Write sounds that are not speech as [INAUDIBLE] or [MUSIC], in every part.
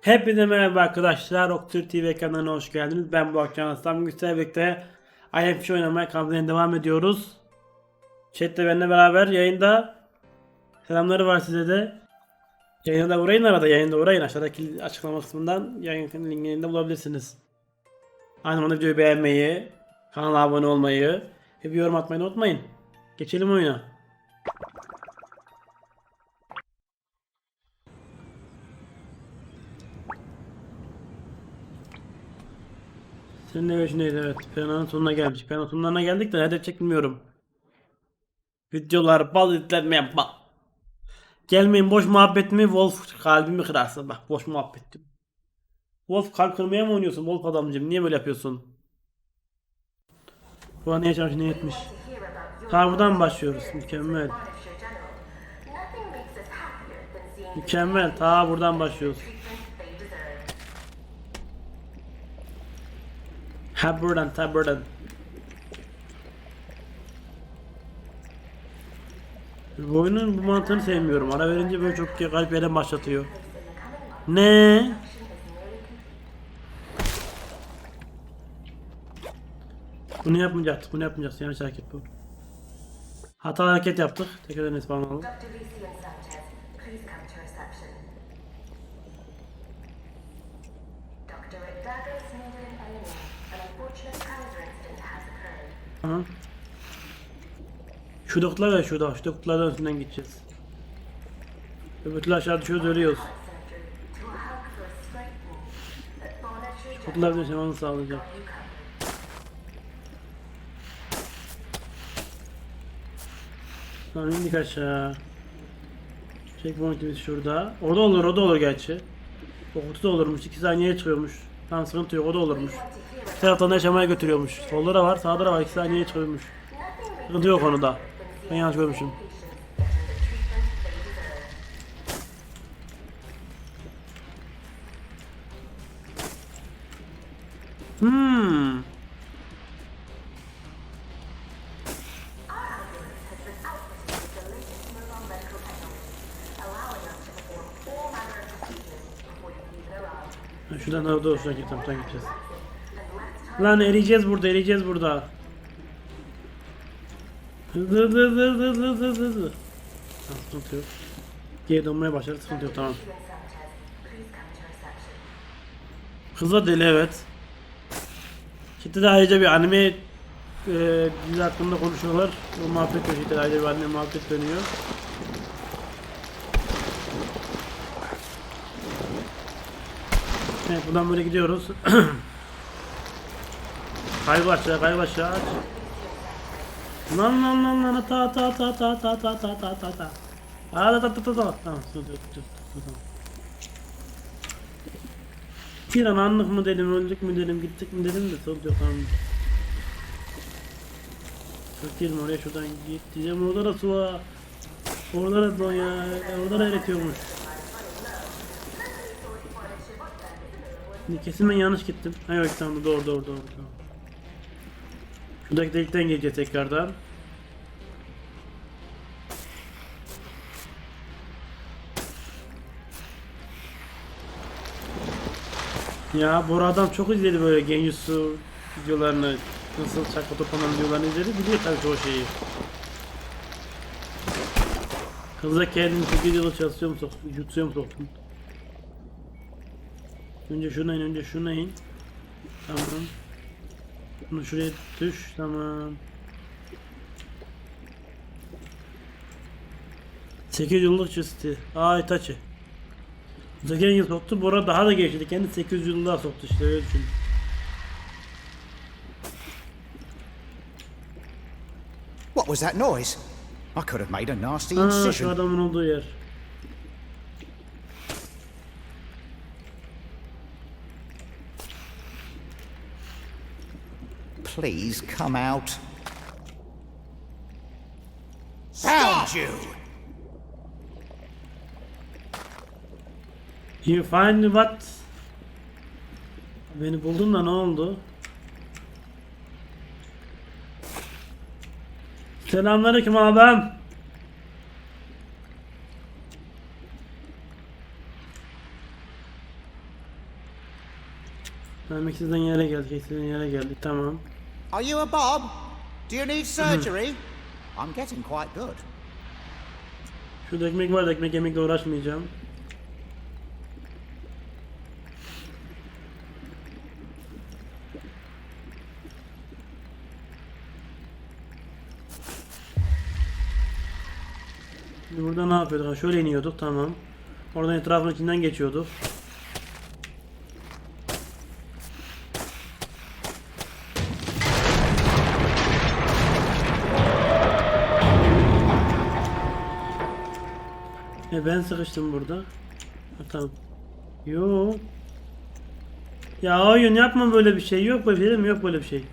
Hepinize merhaba arkadaşlar. Oktür TV kanalına hoş geldiniz. Ben bu akşam Aslan Güçler'le birlikte IFC oynamaya kampanya devam ediyoruz. Chat'te benimle beraber yayında selamları var size de. Yayına da uğrayın arada yayında uğrayın. Aşağıdaki açıklama kısmından yayın linkini de bulabilirsiniz. Aynı zamanda videoyu beğenmeyi, kanala abone olmayı ve bir yorum atmayı unutmayın. Geçelim oyuna. Senin ne neydi evet. Penanın sonuna gelmiş. Penanın sonlarına geldik de ne edecek bilmiyorum. Videolar bal izlenmeyen bal. Gelmeyin boş muhabbet mi Wolf kalbimi kırarsın bak boş muhabbet. Wolf kalp kırmaya mı oynuyorsun Wolf adamcım niye böyle yapıyorsun? Bu an ne yaşamış ne etmiş. Ha buradan başlıyoruz mükemmel. Mükemmel ta buradan başlıyoruz. Ha buradan ta buradan. Bu oyunun bu mantığını sevmiyorum. Ara verince böyle çok garip yerden başlatıyor. Ne? Bunu yapmayacaktık. Bunu yapmayacaktık. Yanlış hareket bu. Hata hareket yaptık. Tekrar ispan alalım. Aha. Şuradakiler ya şurada. Şuradakilerden üstünden gideceğiz. Öbürküler aşağı düşüyoruz ölüyoruz. Şuradakiler de onu sağlayacak. Tamam indik aşağı. Checkpoint'imiz şurada. Orada olur, orada olur gerçi. O kutu da olurmuş. 2 saniyeye çıkıyormuş. Tam sıkıntı yok, o da olurmuş. Bir taraftan da yaşamaya götürüyormuş. Solda da var, sağda da var. 2 saniyeye çıkıyormuş. Sıkıntı yok onu da. Ben yanlış görmüşüm. Hmm. Şuradan da doğru şuradan gideceğim, şuradan gideceğiz. Lan eriyeceğiz burada, eriyeceğiz burada. Hızlı hızlı hızlı hızlı hızlı hızlı hızlı. Tamam, sıkıntı yok. Geri dönmeye başladı, sıkıntı yok tamam. Hızla deli evet. Şimdi de ayrıca bir anime e, dizi hakkında konuşuyorlar. O muhabbet dönüyor. Şimdi ayrıca bir anime muhabbet dönüyor. Evet buradan böyle gidiyoruz. [CLEARS THROAT] kaybı aşağı kaybı aşağı aç. Lan lan lan lan ta ta ta ta ta ta ta ta ta ta. Aa ta ta ta ta. Tamam. yok, sıkıntı yok, sıkıntı yok. Bir an anlık mı dedim, öldük mü dedim, gittik mi dedim de sorun yok tamam. Çok girme oraya şuradan git diyeceğim orada da su var. Orada da su ya, orada da eritiyormuş. Kesin ben yanlış gittim. Ha yok tamam doğru doğru doğru. Tamam. Şuradaki delikten geleceğiz tekrardan. Ya bu adam çok izledi böyle Genjutsu videolarını, nasıl çakma toplanan videolarını izledi. Biliyor tabii çoğu şeyi. Kıza kendini 8 yılı çalışıyor mu soktun, jutsuya mu soktun? Önce şuna in, önce şuna in. Tamam. Bunu şuraya düş, tamam. 8 yıllık çizdi. Aa Itachi. Zaten yıl soktu. Bora daha da geçti. Kendi 800 yıllığa soktu işte öyle düşün. What was that noise? I could have made a nasty Aa şu incision. adamın olduğu yer. Please come out. Found you! You find what? Beni buldun da ne oldu? Selamünaleyküm adam. Demek sizden yere geldik. Sizden yere geldik. Tamam. Are you a Bob? Do you need surgery? I'm getting quite good. Şurada ekmek var da ekmek yemekle uğraşmayacağım. Şimdi burada ne yapıyorduk? Şöyle iniyorduk tamam. Oradan etrafın içinden geçiyorduk. E ben sıkıştım burada. Ha, tamam. Yok. Ya oyun yapma böyle bir şey. Yok böyle bir şey? Yok böyle bir şey.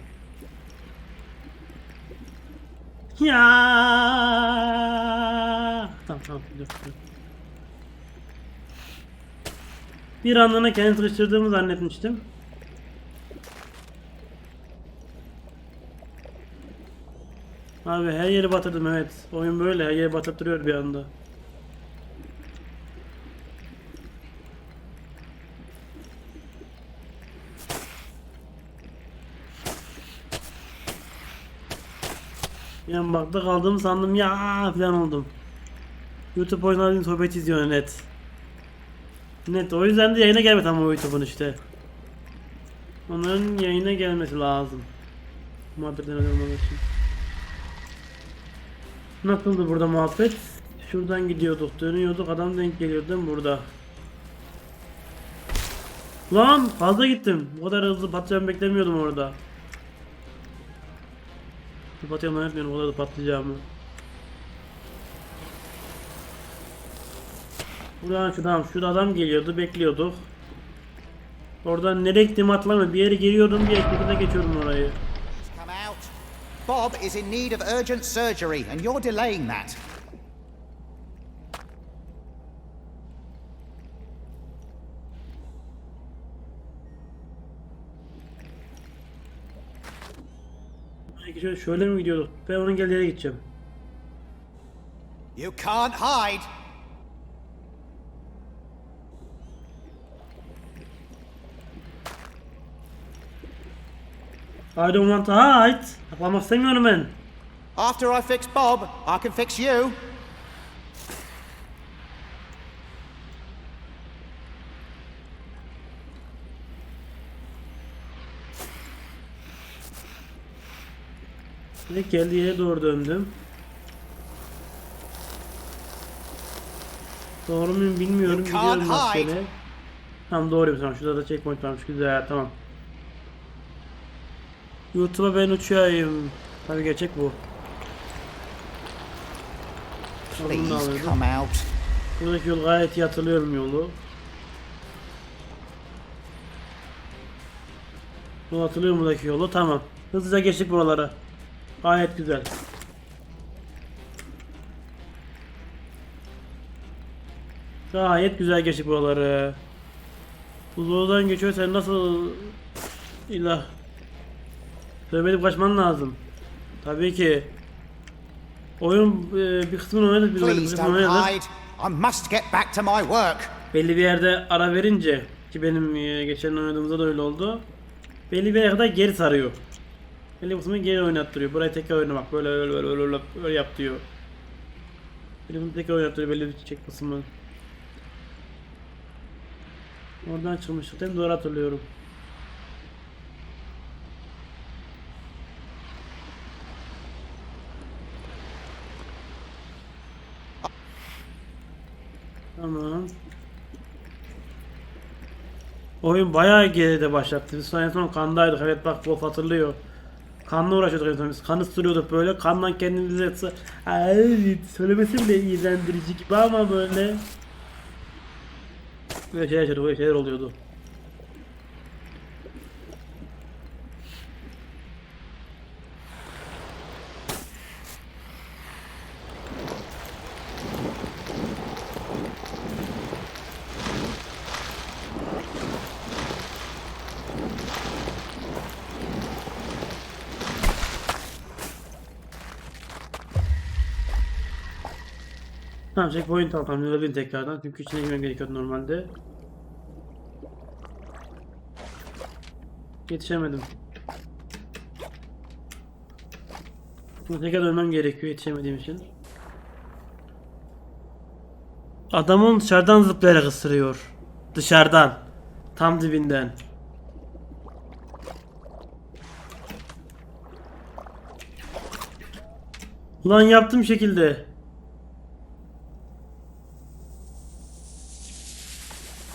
Ya. Tamam tamam. Dur, dur. Bir anlığına kendi sıkıştırdığımı zannetmiştim. Abi her yeri batırdım evet. Oyun böyle her yeri batırtırıyor bir anda. Yani bakta kaldım sandım ya falan oldum. YouTube oyunlarının sohbet izliyor net. Net o yüzden de yayına gelmedi ama YouTube'un işte. Onların yayına gelmesi lazım. Muhabbetten ödemem için. Nasıldı burada muhabbet? Şuradan gidiyorduk, dönüyorduk, adam denk geliyordu burada? Lan fazla gittim. Bu kadar hızlı patlayacağımı beklemiyordum orada. Kapatıyorum unutmuyorum o kadar da patlayacağımı. Buradan şuradan şurada adam geliyordu bekliyorduk. Oradan nereye gittiğimi hatırlamıyorum. Bir yere geliyordum bir şekilde geçiyordum orayı. Bob is in need of urgent surgery, and you're delaying that. Belki şöyle, şöyle mi gidiyorduk? Ben onun geldiği yere gideceğim. You can't hide. I don't want to hide. Saklamak istemiyorum ben. After I fix Bob, I can fix you. Ve geldiği yere doğru döndüm. Doğru muyum bilmiyorum. Gidiyorum şöyle. Tamam doğruyum tamam. Şurada da checkpoint varmış. Güzel tamam. YouTube'a ben uçuyorum. Tabii gerçek bu. Please come out. Buradaki yol gayet iyi hatırlıyorum yolu. Yol hatırlıyorum buradaki yolu. Tamam. Hızlıca geçtik buralara. Gayet güzel. Gayet güzel geçtik buraları. Uzundan geçiyor sen nasıl ilah Söylemedim kaçman lazım. Tabii ki. Oyun e, bir kısmını oynadık biz oyunu, bir kısmını oynadık. hide. I must get back to my work. belli bir yerde ara verince ki benim e, geçen oynadığımızda da öyle oldu. Belli bir kadar geri sarıyor. Kısmını geri oynattırıyor. Burayı tekrar oynamak böyle böyle böyle böyle, böyle, böyle yap diyor. Bir tekrar oynattırıyor belli bir çiçek kısmını. Oradan çıkmıştık değil mi? Doğru hatırlıyorum. Tamam. Oyun bayağı geride başlattı. Biz en son kandaydık. Evet bak Wolf hatırlıyor. Kanla uğraşıyorduk en son biz. Kan ısırıyorduk böyle. Kandan kendimizi ısı... Ay, söylemesi bile iğrendirici gibi ama böyle. Böyle şeyler, böyle şeyler oluyordu. Checkpoint al tamam öldüm tekrardan çünkü içine girmem gerekiyordu normalde. Yetişemedim. Şimdi tekrar dönmem gerekiyor yetişemediğim için. Adamın dışarıdan zıplayarak ısırıyor. Dışarıdan. Tam dibinden. Ulan yaptım şekilde.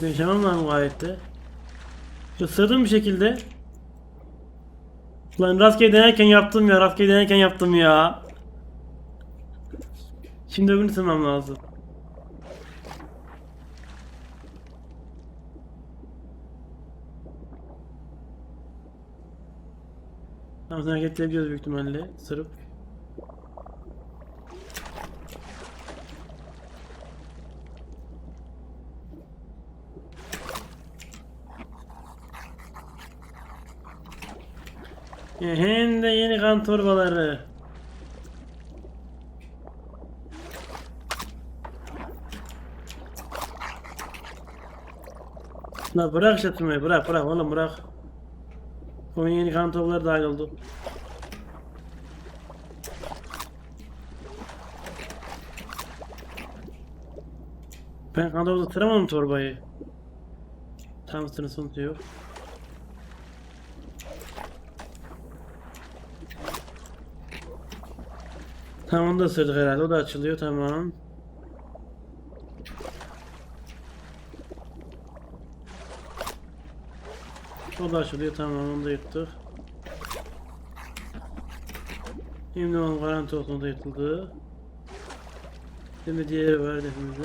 Yaşamam lan gayet de. Isırdım bir şekilde. Lan rastgele denerken yaptım ya, rastgele denerken yaptım ya. Şimdi öbürünü ısırmam lazım. Tamam sen hareket büyük ihtimalle. Sırıp. Hem de yeni kan torbaları. La bırak şatmayı bırak bırak oğlum bırak. Oyun yeni kan torbaları dahil oldu. Ben kan torbası tıramam torbayı. Tam sınırsın diyor. Tamam onu da ısırdık herhalde. O da açılıyor tamam. O da açılıyor tamam onu da yırttık. Şimdi onun garanti olsun o da yırtıldı. Şimdi diğeri var defimizde.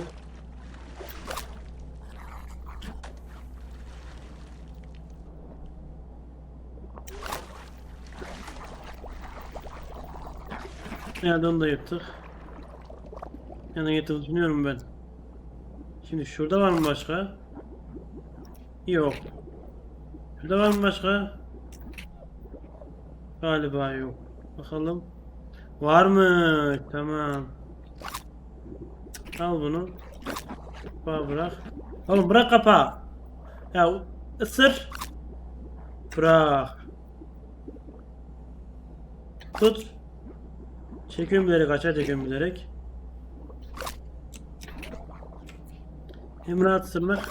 Herhalde onu da yırttık. Yani yırtıldığını düşünüyorum ben. Şimdi şurada var mı başka? Yok. Şurada var mı başka? Galiba yok. Bakalım. Var mı? Tamam. Al bunu. Kapağı bırak. Oğlum bırak kapağı. Ya ısır. Bırak. Tut. Çekiyorum bilerek açar çekiyorum bilerek. Hem rahat ısırmak.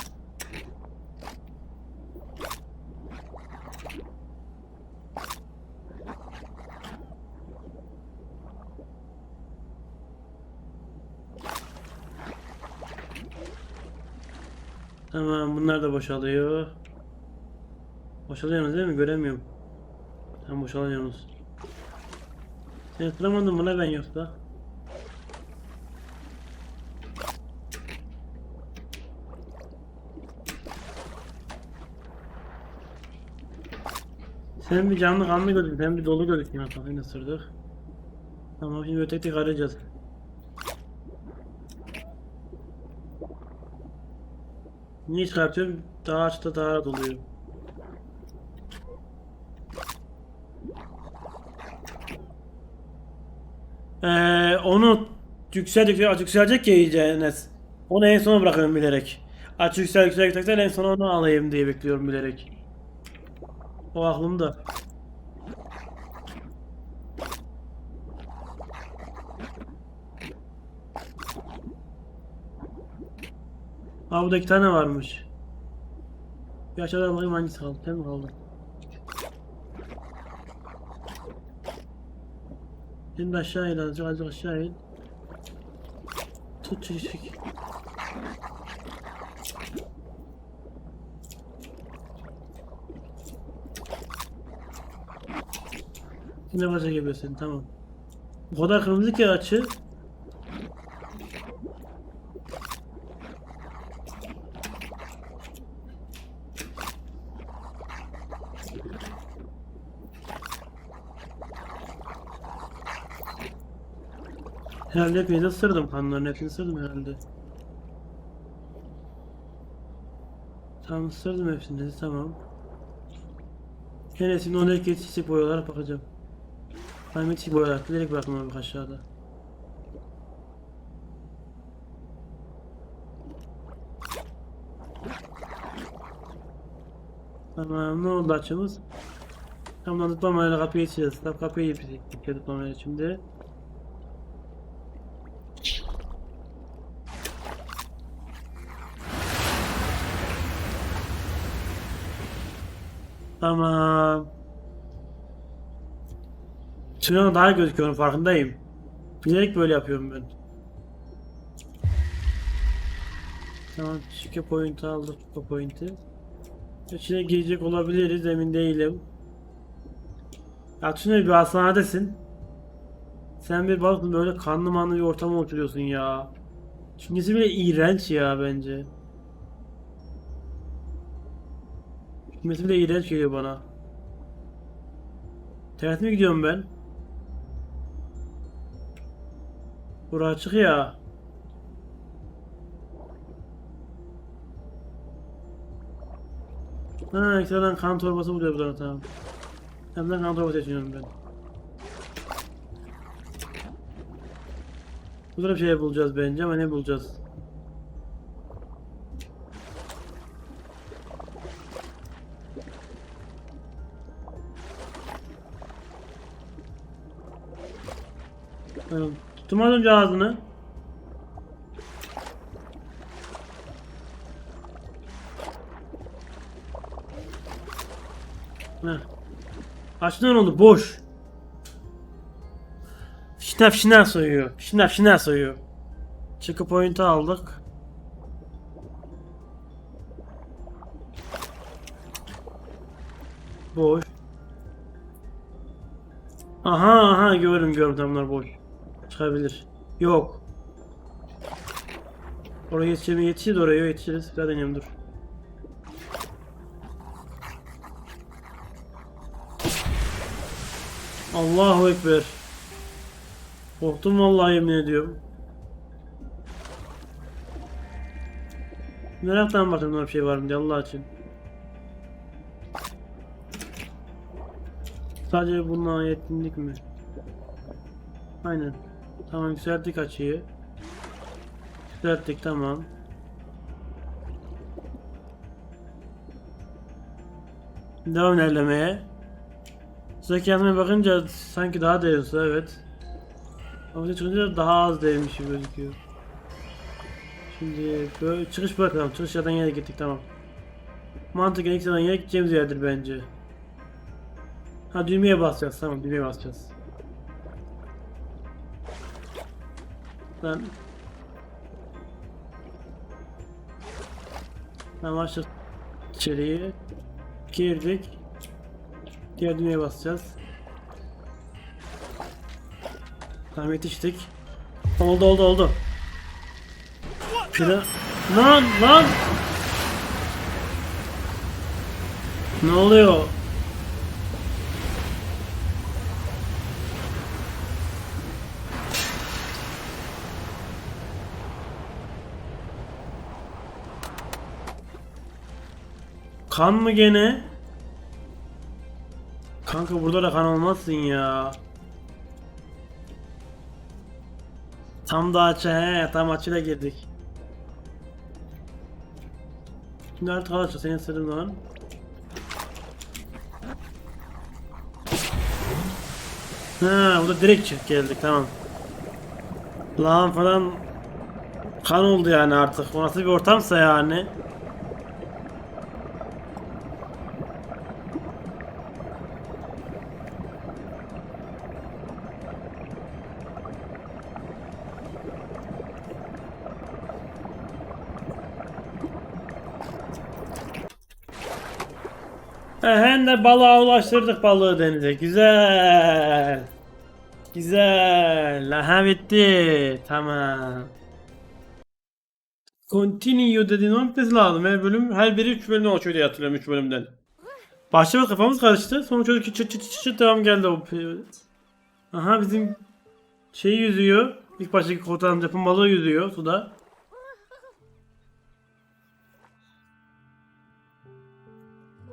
Tamam bunlar da boşalıyor. Boşalıyorsunuz değil mi? Göremiyorum. Tamam boşalıyorsunuz. Sen ısıramadın mı lan ben yoksa? Sen bir canlı kanlı gözük, sen bir dolu gözüküyorsun hatta seni ısırdık. Tamam şimdi tek tek arayacağız. Niye çıkartıyorum? Daha açta daha rahat oluyor. Ee, onu yüksel yüksel yükselecek ya iyice Enes. Onu en sona bırakıyorum bilerek. Açık yüksel yüksel yüksel en sona onu alayım diye bekliyorum bilerek. O aklımda. Aa burada iki tane varmış. Bir aşağıdan bakayım hangisi kaldı. Tem kaldı? Şimdi aşağı in azıcık azıcık aşağı in. Tut çocuk. Şimdi başa geliyorsun tamam. Bu kadar kırmızı ki açı. Herhalde hepinizi ısırdım kanların hepsini ısırdım herhalde. Tamam ısırdım hepsini tamam. Enes'in onu geçişik boyalara bakacağım. Ben geçişik boyalar direkt bırakmam aşağıda. Tamam ne oldu açımız? Tamam tutmamayla kapıyı içeceğiz. Tamam kapıyı yiyecektik tutmamayla şimdi. Tamam. Ona daha gözüküyorum farkındayım. Bilerek böyle yapıyorum ben. Tamam şike point aldık bu pointi. İçine girecek olabiliriz emin değilim. Ya Tuna bir hastanedesin. Sen bir baktın böyle kanlı manlı bir ortama oturuyorsun ya. Düşüncesi bile iğrenç ya bence. Düşüncesi bile iğrenç geliyor bana. Ters mi gidiyorum ben? Bura açık ya. Ha ekstradan kan torbası buluyoruz sonra tamam. Hemen kan torbası seçiyorum ben. Burada bir şey bulacağız bence ama ne bulacağız? Tamam. Tuttum az önce ağzını. Heh. Açtın oldu boş. Şinaf şinaf soyuyor. Şinaf şinaf soyuyor. Çıkı point'i aldık. Boş. Aha aha gördüm gördüm tamamlar boş. Çıkabilir. Yok. Oraya yetişir mi? Yetişir oraya yetişiriz. Bir daha deneyeyim dur. Allahu Ekber. Korktum vallahi yemin ediyorum. Meraktan baktım orada bir şey var mı diye Allah için. Sadece bununla yetindik mi? Aynen. Tamam yükselttik açıyı. Yükselttik tamam. Devam ilerlemeye. Yazmaya bakınca sanki daha değerlisi evet. Ama çıkınca daha az değermiş gibi gözüküyor. Şimdi böyle çıkış bırakalım. Çıkış yerden yere gittik tamam. Mantıken ilk yerden yere gideceğimiz yerdir bence. Ha düğmeye basacağız tamam düğmeye basacağız. Lan. Tamam açtık içeriye. Girdik. Diğer düğmeye basacağız. Tamam yetiştik. Oldu oldu oldu. Pira... Lan lan! Ne oluyor? Kan mı gene? Kanka burada da kan olmazsın ya. Tam da açı he tam açıyla girdik. Şimdi artık açı senin sırrın lan. Ha burada direkt çık geldik tamam. Lan falan kan oldu yani artık. Bu nasıl bir ortamsa yani. De balığa ulaştırdık balığı denize. Güzel. Güzel. Aha bitti. Tamam. Continue dediğin bitmesi lazım. Her bölüm, her biri 3 bölümden oluşuyor diye hatırlıyorum 3 bölümden. Başta kafamız karıştı. Sonra çocuk çıt çıt çıt çıt devam geldi o. Aha bizim şey yüzüyor. İlk baştaki kurtaran yapım balığı yüzüyor suda.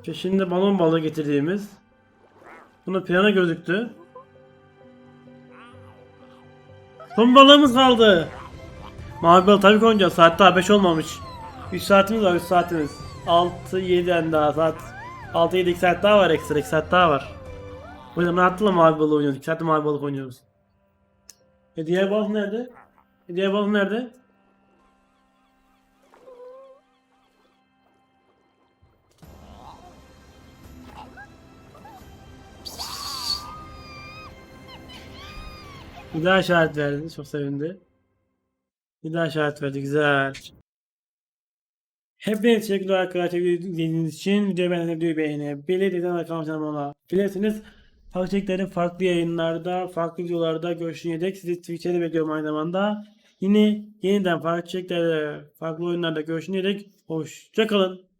Peşinde balon balığı getirdiğimiz. Buna piyano gözüktü. Son balığımız kaldı. Mavi balık tabii konacağız. Saat daha 5 olmamış. 3 saatimiz var 3 saatimiz. 6 7'den daha saat. 6 7 2 saat daha var ekstra 2 saat daha var. O yüzden rahatlıkla mavi balık oynuyoruz. İki saatte mavi balık oynuyoruz. E diğer balık nerede? E diğer balık nerede? Bir daha işaret verdi. Çok sevindi. Bir daha işaret verdi. Güzel. Hepinize teşekkürler arkadaşlar izlediğiniz için. Videoyu videoyu beğenebilir. Neden kanalıma olabilirsiniz. Farklı içeriklerin farklı yayınlarda, farklı videolarda görüşene dek sizi Twitch'te de bekliyorum aynı zamanda. Yine yeniden farklı içeriklerde, farklı oyunlarda görüşene dek hoşçakalın.